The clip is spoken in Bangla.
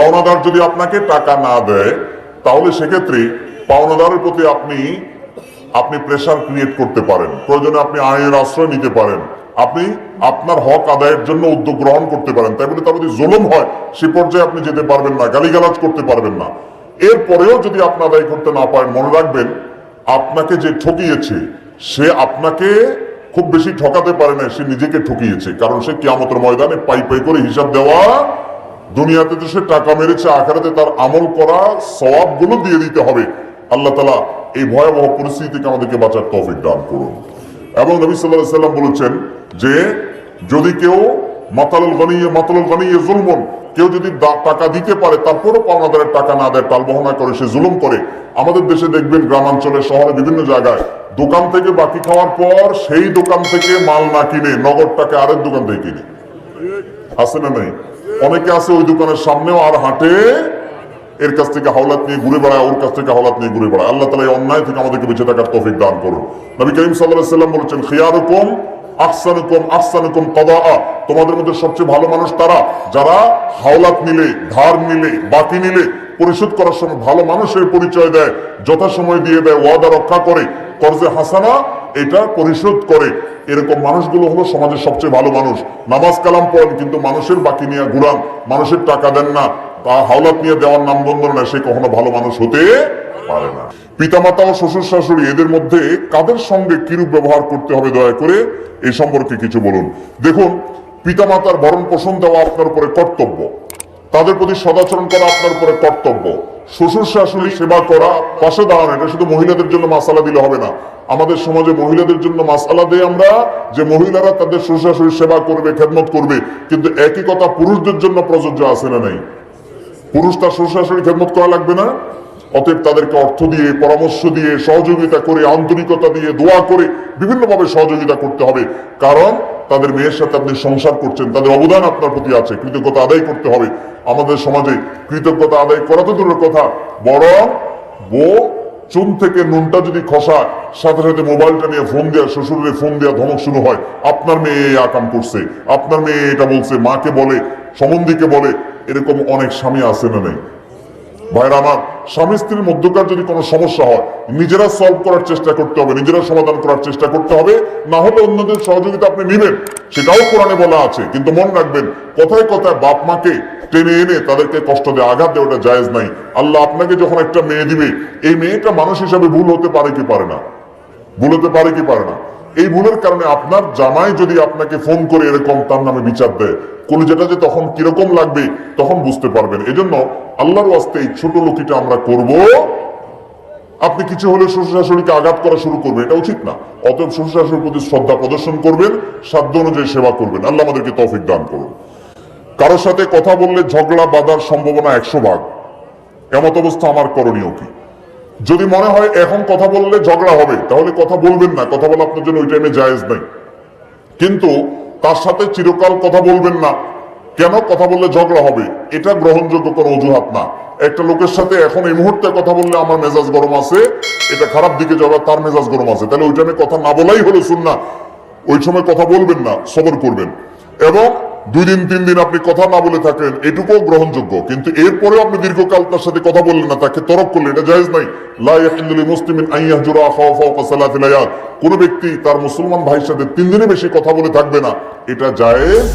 পাওনাদার যদি আপনাকে টাকা না দেয়, তাহলে সেক্ষেত্রে পাওনাদারের প্রতি আপনি আপনি প্রেসার ক্রিয়েট করতে পারেন। প্রয়োজনে আপনি আইনের আশ্রয় নিতে পারেন। আপনি আপনার হক আদায়ের জন্য উদ্যোগ গ্রহণ করতে পারেন। তাই বলে তার যদি জুলুম হয়, সে পর্যায়ে আপনি যেতে পারবেন না, গালিগালাজ করতে পারবেন না। এরপরেও যদি আপনি আদায় করতে না পারেন, মনে রাখবেন, আপনাকে যে ঠকিয়েছে, সে আপনাকে খুব বেশি ঠকাতে পারে না, সে নিজেকে ঠকিয়েছে। কারণ সে কিয়ামতের ময়দানে পাই পাই করে হিসাব দেওয়া দুনিয়াতে তো সে টাকা মেরেছে, আখারাতে তার আমল করা সওয়াবগুলো দিয়ে দিতে হবে। আল্লাহ তালা এই ভয়াবহ পরিস্থিতি থেকে আমাদেরকে বাঁচার তৌফিক দান করুন। এবং নবী সাল্লাহ সাল্লাম বলেছেন যে, যদি কেউ মাতালুল গনিয়ে মাতালুল গনিয়ে জুলমন, কেউ যদি টাকা দিতে পারে, তারপরও পাওনাদারের টাকা না দেয় টালবহনা করে, সে জুলুম করে, আমাদের দেশে দেখবেন গ্রামাঞ্চলে, শহরে, বিভিন্ন জায়গায় দোকান থেকে বাকি খাওয়ার পর সেই দোকান থেকে মাল না কিনে, নগদ টাকা আরেক দোকান থেকে কিনে। আছে না নেই? অনেকে আছে ওই দোকানের সামনেও আর হাঁটে। এর কাছ থেকে হাওলাত নিয়ে ঘুরে বেড়ায়, ওর কাছ থেকে হাওলাত নিয়ে ঘুরে বেড়ায়। আল্লাহ তালা এই অন্যায় থেকে আমাদেরকে বেঁচে থাকার তৌফিক দান করুন। নবী করিম সাল্লাম বলেছেন, খিয়ারুকুম কদাআ তোমাদের মধ্যে সবচেয়ে ভালো মানুষ তারা? যারা হাওলাত নিলে ধার নিলে বাকি নিলে, পরিশোধ করার সময় ভালো মানুষের পরিচয় দেয়, যথাসময় দিয়ে দেয়, ওয়াদা রক্ষা করে, কর্জে হাসানা এটা পরিশোধ করে। এরকম মানুষগুলো হলো সমাজের সবচেয়ে ভালো মানুষ। নামাজ কালাম পড়েন, কিন্তু মানুষের বাকি নিয়ে ঘুরান, মানুষের টাকা দেন না। তা হাওলাত নিয়ে দেওয়ার নাম বন্ধ না সে কখনো ভালো মানুষ হতে পারে না। পিতামাতা ও শ্বশুর শাশুড়ি, এদের মধ্যে কাদের সঙ্গে কিরূপ ব্যবহার করতে হবে দয়া করে এই সম্পর্কে কিছু বলুন। দেখুন, পিতামাতার ভরণ পোষণ দেওয়া আপনার উপরে কর্তব্য। তাদের প্রতি সদাচরণ করা আপনার উপরে কর্তব্য। শ্বশুর শাশুড়ি সেবা করা, পাশে দাঁড়ানো, এটা শুধু মহিলাদের জন্য মাসালা দিলে হবে না। আমাদের সমাজে মহিলাদের জন্য মাসালা দেয় আমরা, যে মহিলারা তাদের শ্বশুর শাশুড়ির সেবা করবে, খেদমত করবে। কিন্তু একই কথা পুরুষদের জন্য প্রযোজ্য আছে না নাই? পুরুষ তার শ্বশুর শাশুড়ি খেদমত করা লাগবে না? অতএব তাদেরকে অর্থ দিয়ে, পরামর্শ দিয়ে, সহযোগিতা করে, আন্তরিকতা দিয়ে, দোয়া করে, বিভিন্নভাবে সহযোগিতা করতে হবে। কারণ তাদের মেয়ের সাথে আপনি সংসার করছেন, তাদের অবদান আপনার প্রতি আছে, কৃতজ্ঞতা আদায় করতে হবে। আমাদের সমাজে কৃতজ্ঞতা আদায় করা তো দূরের কথা, বরং বউ চুন থেকে নুনটা যদি খসা, সাথে সাথে মোবাইলটা নিয়ে ফোন দেওয়া শ্বশুরের ফোন দেওয়া ধমক শুরু হয়, আপনার মেয়ে এই আকাম করছে, আপনার মেয়ে এটা বলছে, মাকে বলে সম্বন্ধীকে বলে, এরকম অনেক স্বামী আছে না নেই? ভাইরা আমার, স্বামী স্ত্রীর মধ্যকার যদি কোনো সমস্যা হয়, নিজেরা সলভ করার চেষ্টা করতে হবে, নিজেরা সমাধান করার চেষ্টা করতে হবে, না হলে অন্যদের সহযোগিতা আপনি নেবেন। সেটাও কোরআনে বলা আছে, কিন্তু মনে রাখবেন, কথায় কথায় বাপ মাকে টেনে এনে তাদেরকে কষ্ট দিয়ে আঘাত দেওয়াটা জায়েজ নাই। আল্লাহ আপনাকে যখন একটা মেয়ে দিবে, এই মেয়েটা মানুষ হিসাবে ভুল হতে পারে কি পারে না? ভুল হতে পারে কি পারে না? এই ভুলের কারণে আপনার জামাই যদি আপনাকে ফোন করে এরকম তার নামে বিচার দেয়, কলিজাটা যে তখন কীরকম লাগবে তখন বুঝতে পারবেন। এজন্য আল্লাহর ওয়াস্তে এই ছোট লোকিটা আমরা করব। আপনি কিছু হলে শ্বশুর শাশুড়িকে আঘাত করা শুরু করবেন, এটা উচিত না। অতএব শ্বশুর শাশুড়ির প্রতি শ্রদ্ধা প্রদর্শন করবেন, সাধ্য অনুযায়ী সেবা করবেন। আল্লাহ আমাদেরকে তৌফিক দান করুন। কারোর সাথে কথা বললে ঝগড়া বাঁধার সম্ভাবনা একশো ভাগ। এমত অবস্থা আমার করণীয় কি? যদি মনে হয় এখন কথা বললে ঝগড়া হবে, তাহলে কথা বলবেন না। কথা বলা আপনার জন্য ওই টাইমে জায়েজ নাই। কিন্তু তার সাথে চিরকাল কথা বলবেন না। কেন কথা বললে ঝগড়া হবে? এটা গ্রহণযোগ্য কোনো অজুহাত না। একটা লোকের সাথে এখন এই মুহূর্তে কথা বললে আমার মেজাজ গরম আছে, এটা খারাপ দিকে যাবে, তার মেজাজ গরম আছে। তাহলে ওই টাইমে কথা না বলাই হলো শুন না ওই সময় কথা বলবেন না, সবর করবেন। এবং দুই দিন, তিন দিন আপনি কথা না বলে থাকেন, এটুকুও গ্রহণযোগ্য। কিন্তু এরপরেও আপনি দীর্ঘকাল তার সাথে কথা বললেন না, তাকে তরক করলেন এটা জায়েজ নাই। আয়াত কোন ব্যক্তি তার মুসলমান ভাইয়ের সাথে তিন দিনের বেশি কথা বলে থাকবে না, এটা জায়েজ